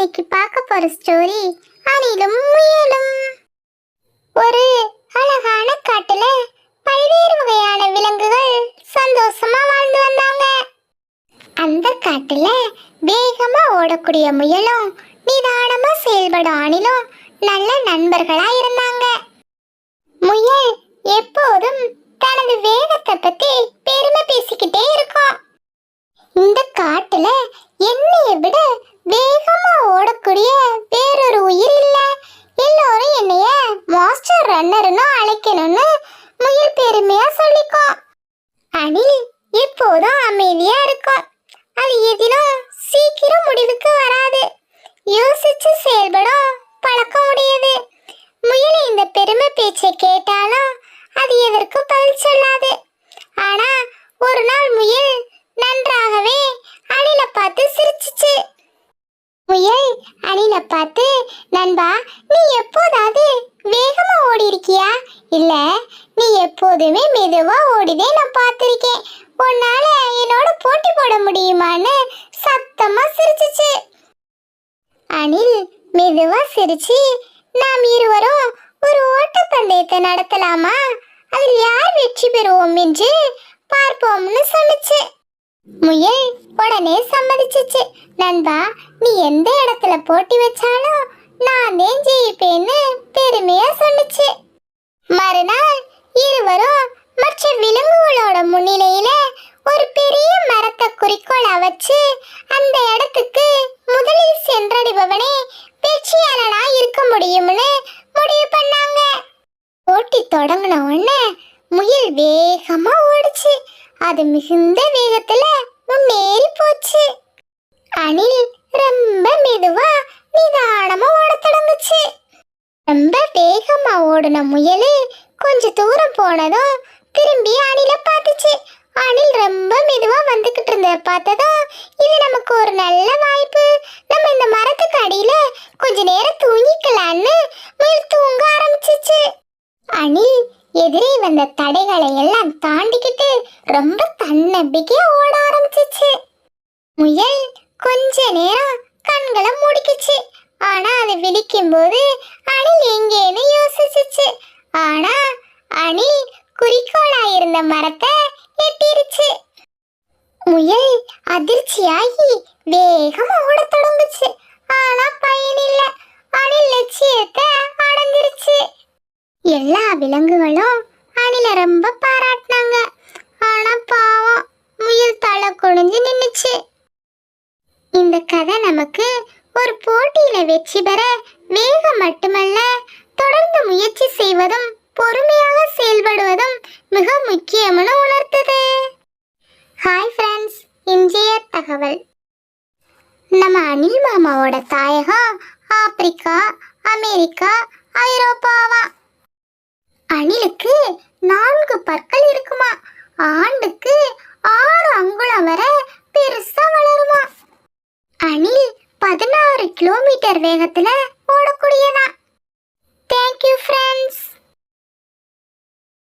இன்னைக்கு பார்க்க போற ஸ்டோரி அணிலும் முயலும். ஒரு அழகான காட்டுல பல்வேறு வகையான விலங்குகள் சந்தோஷமா வாழ்ந்து வந்தாங்க. அந்த காட்டுல வேகமா ஓடக்கூடிய முயலும் நிதானமா செயல்படும் அணிலும் நல்ல நண்பர்களா இருந்தாங்க. முயல் எப்போதும் தனது வேகத்தை பத்தி பெருமை பேசிக்கிட்டே இருக்கும். இந்த காட்டுல என்னைய விட வேகமா ஓடக்கூடிய வேறொரு உயிர் இல்ல எல்லாரும் என்னைய மாஸ்டர் ரன்னர்னு அழைக்கணும்னு முயல் பெருமையா சொல்லிக்கும் அணில் எப்போதும் அமைதியா இருக்கும் அது எதிலும் சீக்கிரம் முடிவுக்கு வராது யோசிச்சு செயல்படும் பழக்கம் உடையது. முயல இந்த பெருமை பேச்சை கேட்டாலும் அது எதற்கு பதில் சொல்லாது. ஆனா ஒரு நாள் முயல் நன்றாகவே அணில பார்த்து சிரிச்சிச்சு. முயல் அணில பார்த்து நண்பா நீ எப்போதாவது வேகமா ஓடி இருக்கியா இல்ல நீ எப்போதுமே மெதுவா ஓடிதே நான் பார்த்திருக்கேன். உன்னால என்னோட போட்டி போட முடியுமான்னு சத்தமா அணில் மெதுவா சிரிச்சு நாம் இருவரும் ஒரு ஓட்டப்பந்தயத்தை நடத்தலாமா? அதில் யார் வெற்றி பெறுவோம் என்று பார்ப்போம்னு சொன்னுச்சு முயல் உடனே சம்மதிச்சுச்சு நண்பா நீ எந்த இடத்துல போட்டி வச்சாலும் நான் தான் ஜெயிப்பேன்னு பெருமையா சொன்னுச்சு மறுநாள் இருவரும் மற்ற விலங்குகளோட முன்னிலையில ஒரு பெரிய மரத்தை குறிக்கோளா வச்சு அந்த இடத்துக்கு சென்றடைபவனே வெற்றியாளனா இருக்க முடியும்னு முடிவு பண்ணாங்க. போட்டி தொடங்கின உடனே முயல் வேகமா ஓடுச்சு. அது மிகுந்த வேகத்துல முன்னேறி போச்சு. அணில் ரொம்ப மெதுவா நிதானமா ஓட தொடங்குச்சு. ரொம்ப வேகமா ஓடுன முயல் கொஞ்ச தூரம் போனதும் திரும்பி அணில பார்த்துச்சு அணில் ரொம்ப மெதுவா வந்துகிட்டு இருந்த பார்த்ததும் இது நமக்கு ஒரு நல்ல வாய்ப்பு. நம்ம இந்த மரத்துக்கு அடியில கொஞ்ச நேரம் தூங்கிக்கலான்னு முயல் தூங்க ஆரம்பிச்சிச்சு அணில் எதிரே வந்த தடைகளை எல்லாம் தாண்டிக்கிட்டு ரொம்ப தன்னம்பிக்கையா ஓட ஆரம்பிச்சிச்சு. முயல் கொஞ்ச நேரம் கண்களை மூடிக்குச்சு. ஆனா அது விழிக்கும் போது அணில் எங்கேன்னு யோசிச்சுச்சு. ஆனா அணில் குறிக்கோளா இருந்த மரத்தை எட்டிருச்சு. முயல் அதிர்ச்சியாகி வேகமா ஓட தொடங்குச்சு. ஆனா பயன் இல்ல அணில் லட்சியத்தை அடைஞ்சிருச்சு. விலங்குகளும் அணில ரொம்ப பாராட்டினாங்க. ஆனா பாவம் முயல் தலை குனிஞ்சு நின்னுச்சு. இந்த கதை நமக்கு ஒரு போட்டியில வெற்றி பெற வேகம் மட்டுமல்ல தொடர்ந்து முயற்சி செய்வதும் பொறுமையாக செயல்படுவதும் மிக முக்கியம்னு உணர்த்துது. ஹாய் ஃப்ரெண்ட்ஸ் இன்றைய தகவல். நம்ம அனில் மாமாவோட தாயகம் ஆப்பிரிக்கா அமெரிக்கா ஐரோப்பாவா? அணிலுக்கு நான்கு பற்கள் இருக்குமா? ஆண்டுக்கு ஆறு அங்குலம் வரை பெருசா வளருமா? அணில் பதினாறு கிலோமீட்டர் வேகத்துல ஓடக்கூடியனா? Thank you friends